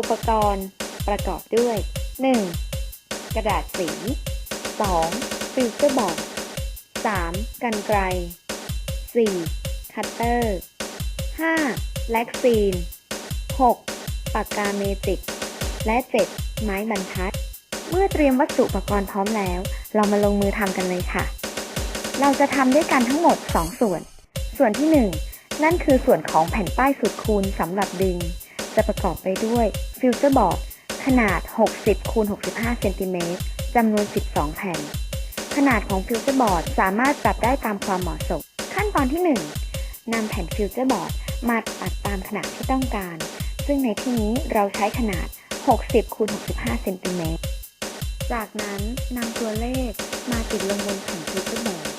อุปกรณ์ประกอบด้วย 1. กระดาษสี 2. ฟิลเตอร์บอร์ด 3. กันไกร 4. คัตเตอร์ 5. แล็กซีน 6. ปากกาเมจิก และ 7. ไม้บรรทัด เมื่อเตรียมวัสดุอุปกรณ์พร้อมแล้ว เรามาลงมือทำกันเลยค่ะ เราจะทำด้วยกันทั้งหมด 2 ส่วน ส่วนที่ 1 นั่นคือส่วนของแผ่นป้ายสุดคูณสำหรับดึง จะประกอบไปด้วยฟิลเตอร์บอร์ดขนาด 60คูณ65เซนติเมตรจำนวน 12 แผ่น ขนาดของฟิลเตอร์บอร์ดสามารถปรับได้ตามความเหมาะสม ขั้นตอนที่ 1นำแผ่นฟิลเตอร์บอร์ดมาตัดตามขนาดที่ต้องการ ซึ่งในที่นี้เราใช้ขนาด 60คูณ65เซนติเมตรจากนั้นนำตัวเลขมาติดลงบนแผ่นฟิลเตอร์บอร์ด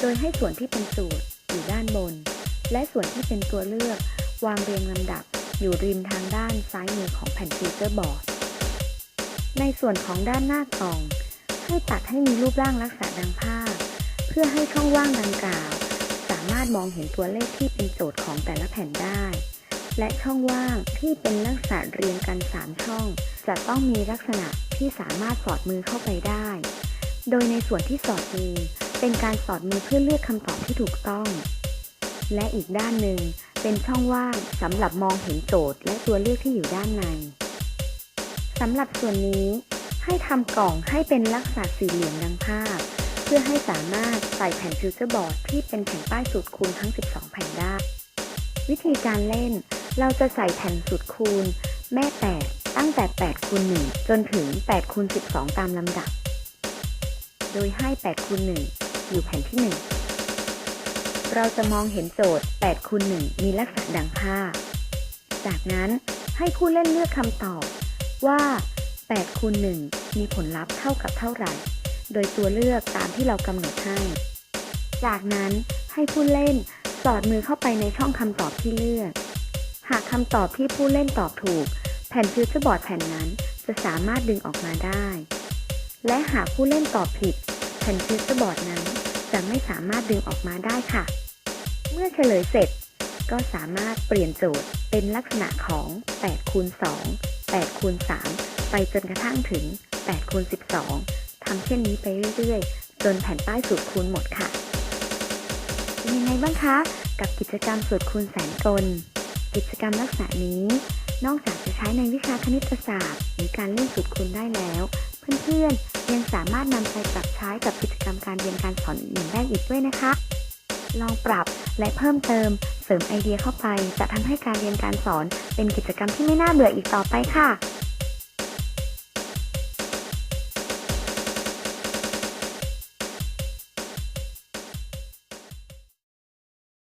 โดยให้ส่วนที่เป็นสูตรอยู่ด้านบน และส่วนที่เป็นตัวเลือกวางเรียงลำดับ อยู่ริมทางด้านซ้ายมือของแผ่นฟิลเตอร์บอร์ด ในส่วนของด้านหน้ากล่อง ให้ตัดให้มีรูปร่างลักษณะดังภาพ เพื่อให้ช่องว่างดังกล่าว สามารถมองเห็นตัวเลขที่เป็นโจทย์ของแต่ละแผ่นได้ และช่องว่างที่เป็นลักษณะเรียงกัน 3 ช่อง จะต้องมีลักษณะที่สามารถสอดมือเข้าไปได้ โดยในส่วนที่สอดมือเป็นการสอดมือเพื่อเลือกคำตอบที่ถูกต้อง และอีกด้านหนึ่ง เป็นช่องว่างสำหรับมองเห็นโจทย์และตัวเลือกที่อยู่ด้านในสำหรับส่วนนี้ให้ทำกล่องให้เป็นลักษณะสี่เหลี่ยมดังภาพ เพื่อให้สามารถใส่แผ่นฟิวเจอร์บอร์ดที่เป็นแผ่นป้ายสูตรคูณทั้ง 12 แผ่นได้ วิธีการเล่น เราจะใส่แผ่นสูตรคูณ แม่ 8 ตั้งแต่ 8 คูณ 1 จนถึง 8 คูณ 12 ตามลำดับ โดยให้ 8 คูณ 1 อยู่แผ่นที่ 1 เราจะมองเห็นโจทย์8คูณ1มีลักษณะดังภาพจากนั้นให้ผู้เล่นเลือกคำตอบว่า8คูณ1มีผลลัพธ์เท่ากับเท่าไหร่ โดยตัวเลือกตามที่เรากำหนดให้ จากนั้นให้ผู้เล่นสอดมือเข้าไปในช่องคำตอบที่เลือก หากคำตอบที่ผู้เล่นตอบถูก แผ่นฟิวเจอร์บอร์ดแผ่นนั้นจะสามารถดึงออกมาได้ และหากผู้เล่นตอบผิด แผ่นฟิวเจอร์บอร์ดนั้น จะไม่สามารถดึงออกมาได้ค่ะ เมื่อเฉลยเสร็จ ก็สามารถเปลี่ยนโจทย์เป็นลักษณะของ8คูณ2 8คูณ3ไปจนกระทั่งถึง8คูณ12ทำเช่นนี้ไปเรื่อยๆ จนแผ่นป้ายสูตรคูณหมดค่ะ เป็นยังไงบ้างคะ กับกิจกรรมสูตรคูณแสนกล กิจกรรมลักษณะนี้ นอกจากจะใช้ในวิชาคณิตศาสตร์ หรือการเล่นสูตรคูณได้แล้ว เพื่อนๆยังสามารถนำไปปรับใช้กับกิจกรรมการเรียนการสอนอื่นได้อีกด้วยนะคะ ลองปรับและเพิ่มเติม เสริมไอเดียเข้าไป จะทำให้การเรียนการสอนเป็นกิจกรรมที่ไม่น่าเบื่ออีกต่อไปค่ะ